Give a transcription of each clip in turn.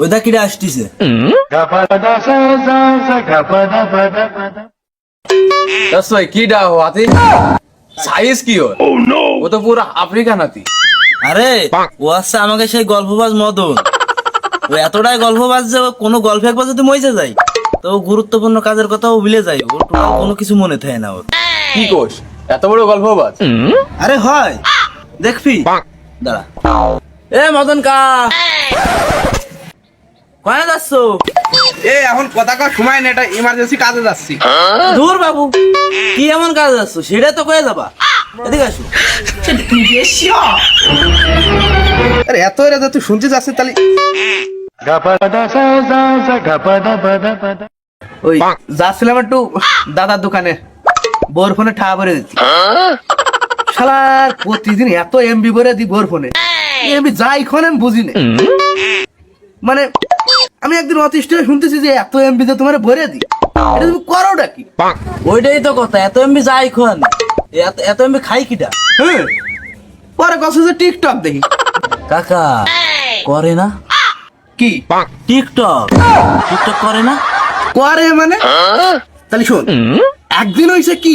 ওই দা কিরা আসতিছে? দশ ভাই কি ডা হো হাতি। সাইজ কি ওর? ও তো পুরো আফ্রিকান হাতি। আরে ও আসছে আমাকে সেই গল্পবাজ মদন। ও এতটাই গল্পবাজ যে কোনো গল্প একবার যদি যায় তো গুরুত্বপূর্ণ কাজের কথাও ভুলে যায়। ওর টোটাল কোনো কিছু মনে থাকে না ওর। কি কোষ? এত বড় গল্পবাজ? আরে হয়। দেখবি। দাঁড়া। এ মদন কা কয়ে যাচ্ছ? এ এখন কথা কর সময় নেই এটা ইমার্জেন্সি কাজে যাচ্ছি। দূর বাবু কি এমন কাজ যাচ্ছ? সেটা তো কয়ে যাবা। এদিকে আসো। আরে এত রাজা তুই শুনতে যাচ্ছিস তাহলে ওই যাচ্ছিলাম একটু দাদার দোকানে। বোর ফোনে ঠা ভরে দিচ্ছি। শালার প্রতিদিন এত এমবি ভরে দি বোর ফোনে। এমবি যাই খন আমি বুঝিনি মানে আমি একদিন অতিষ্ঠ হয়ে শুনতেছি যে এত এমবি তে তোমার ভরে দি। এটা তুমি করোটা কি? ওইটাই তো কথা এত এমবি যাই খান এত এত এমবি খাই কিটা? হ্যাঁ। পরে কষ্ট যে টিকটক দেখি। কাকা করে না? কি? টিকটক। টিকটক করে না? করে মানে? তাহলে শোন একদিন হয়েছে কি?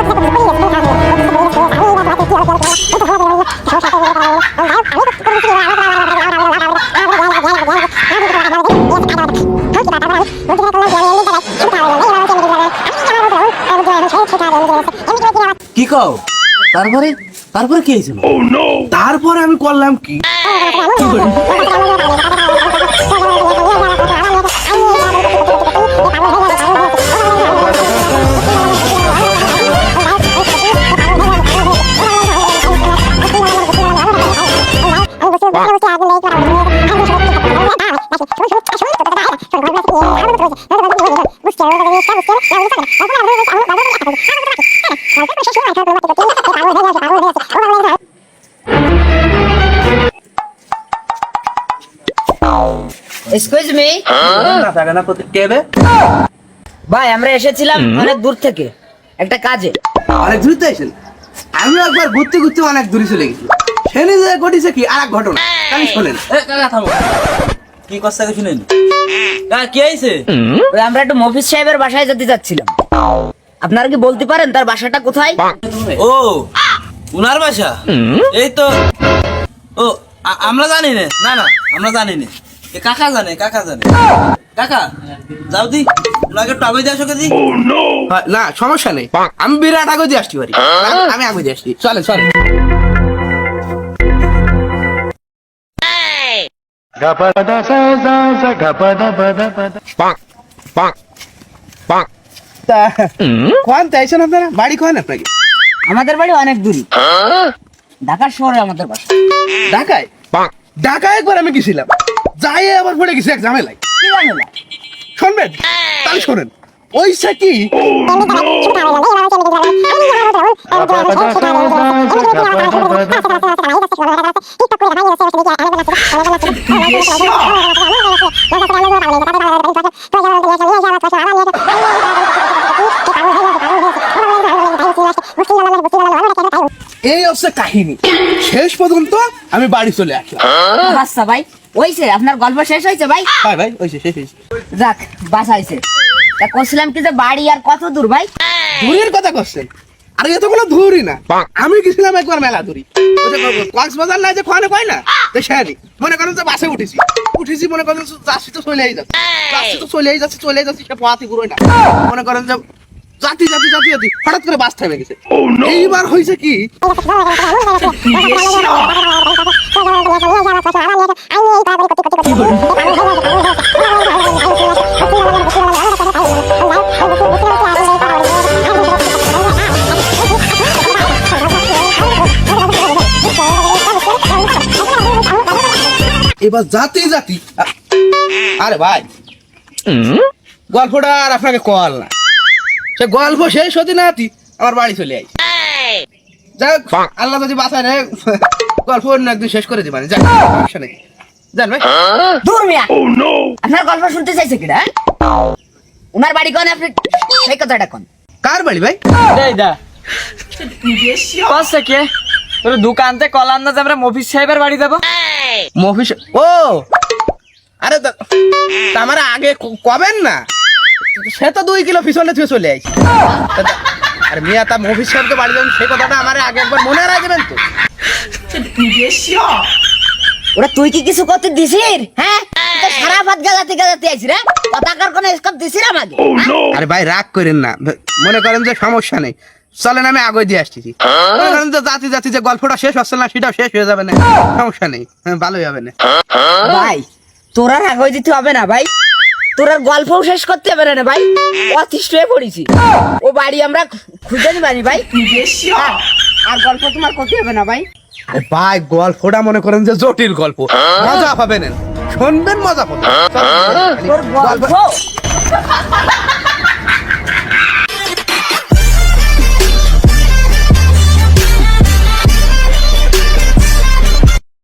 কও? তারপরে? তারপরে কি হয়েছিল তারপরে আমি করলাম কি? থাকে না ভাই আমরা এসেছিলাম অনেক দূর থেকে একটা কাজে। অনেক দূরতে আছেন আমি একবার ঘুরতে ঘুরতে অনেক দূরে চলে গেছি। সেনে যে ঘটেছে কি? আর এক ঘটনা। তাই শোনেন এ কাকা থামো। কি কষ্ট আগে শুনেন? কি হয়েছে? ওই আমরা একটু মফিজ সাহেবের বাসায় যেতে চাচ্ছিলাম আপনারা কি বলতে পারেন তার বাসাটা কোথায়? ও উনার বাসা? এই তো। ও আমরা জানি না। না না আমরা জানি না। এ কাকা জানে কাকা জানে। কাকা যাও দি। ওনাকে একটু আগে দিয়ে আসো দি না সমস্যা নেই। আমি বিরাট আগে দিয়ে আসতে পারি আমি- আমি আগে দিয়ে আসছি। চলে চলে কোন চাইছেন আপনারা? বাড়ি কোন আপনাকে? আমাদের বাড়ি অনেক দূরই ঢাকার শহরে আমাদের বাসা। ঢাকায়? ঢাকায় একবার আমি গেছিলাম। যাই আবার পড়ে গেছি এক ঝামেলায়। কি ঝামেলা? শুনবেন? তাহলে শোনেন। ওইসা কি? এই হচ্ছে কাহিনী। শেষ পর্যন্ত আমি বাড়ি চলে আসলাম। আচ্ছা ভাই ওইছে আপনার গল্প শেষ হয়েছে ভাই? ভাই ভাই ওইসে শেষ হয়েছে যাক বাসা হয়েছে তা করছিলাম কি যে বাড়ি আর কত দূর ভাই? দূরের কথা করছেন আরে এত কোনো দূরই না। আমি গেছিলাম একবার মেলা দূরি কক্সবাজার না যে খোয়ানে কয় না? তো সেখানে মনে করেন যে বাসে উঠেছি। উঠেছি মনে করেন যাচ্ছি তো চলেই যাচ্ছে। যাচ্ছি তো চলেই যাচ্ছে চলেই যাচ্ছি সে পথই পুরোই না। মনে করেন যে জাতি জাতি জাতি জাতি হঠাৎ করে বাস থেমে গেছে। oh, এইবার হয়েছে কি? এবার জাতি জাতি। আরে ভাই। গল্পটা আর আপনাকে কল না। সে গল্প শেষ হতে না আমার বাড়ি চলে যাক আল্লাহ যদি বাঁচায় রে গল্প অন্য একদিন শেষ করে দিবানি যাক সমস্যা নেই। জান ভাই। দূর মিয়া। আপনার গল্প শুনতে চাইছে কিনা উনার বাড়ি কোন আপনি সেই কথাটা কোন? কার বাড়ি ভাই? দা। কষ্ট কে তোর দোকানতে কলাম না যে আমরা সাহেবের বাড়ি যাব? মফিস ও! আরে আমার আগে কবেন না? সে তো দুই কিলো পিছনে থেকে চলে আইছি। আর মিয়া তা মফিস সাহেবকে বাড়ি যাবেন সেই কথাটা আমার আগে একবার মনে রাখবেন তো। ওরা তুই কি কিছু করতে দিছিস? হ্যাঁ? সারা ভাত গাজাতে গাজাতে আইছিস রে। কথাকার কোন স্কপ দিছিস আমাকে? হ্যাঁ? আরে ভাই রাগ করেন না। মনে করেন যে সমস্যা নেই। চলেন আমি আগে দিয়ে আসতেছি। জাতি জাতি যে গল্পটা শেষ হচ্ছে না সেটাও শেষ হয়ে যাবে না। সমস্যা নেই। হ্যাঁ, ভালোই হবে না। ভাই তোর আর আগে দিতে হবে না ভাই। তোর আর গল্পও শেষ করতে হবে না রে ভাই। অতিষ্ঠ হয়ে পড়েছি। ও বাড়ি আমরা খুঁজে নিবানি ভাই। হ্যাঁ, আর গল্প তোমার করতে হবে না ভাই। ভাই গল্পটা মনে করেন যে জটিল গল্প। মজা পাবেন। শুনবেন মজা পাবেন। তোর গল্প।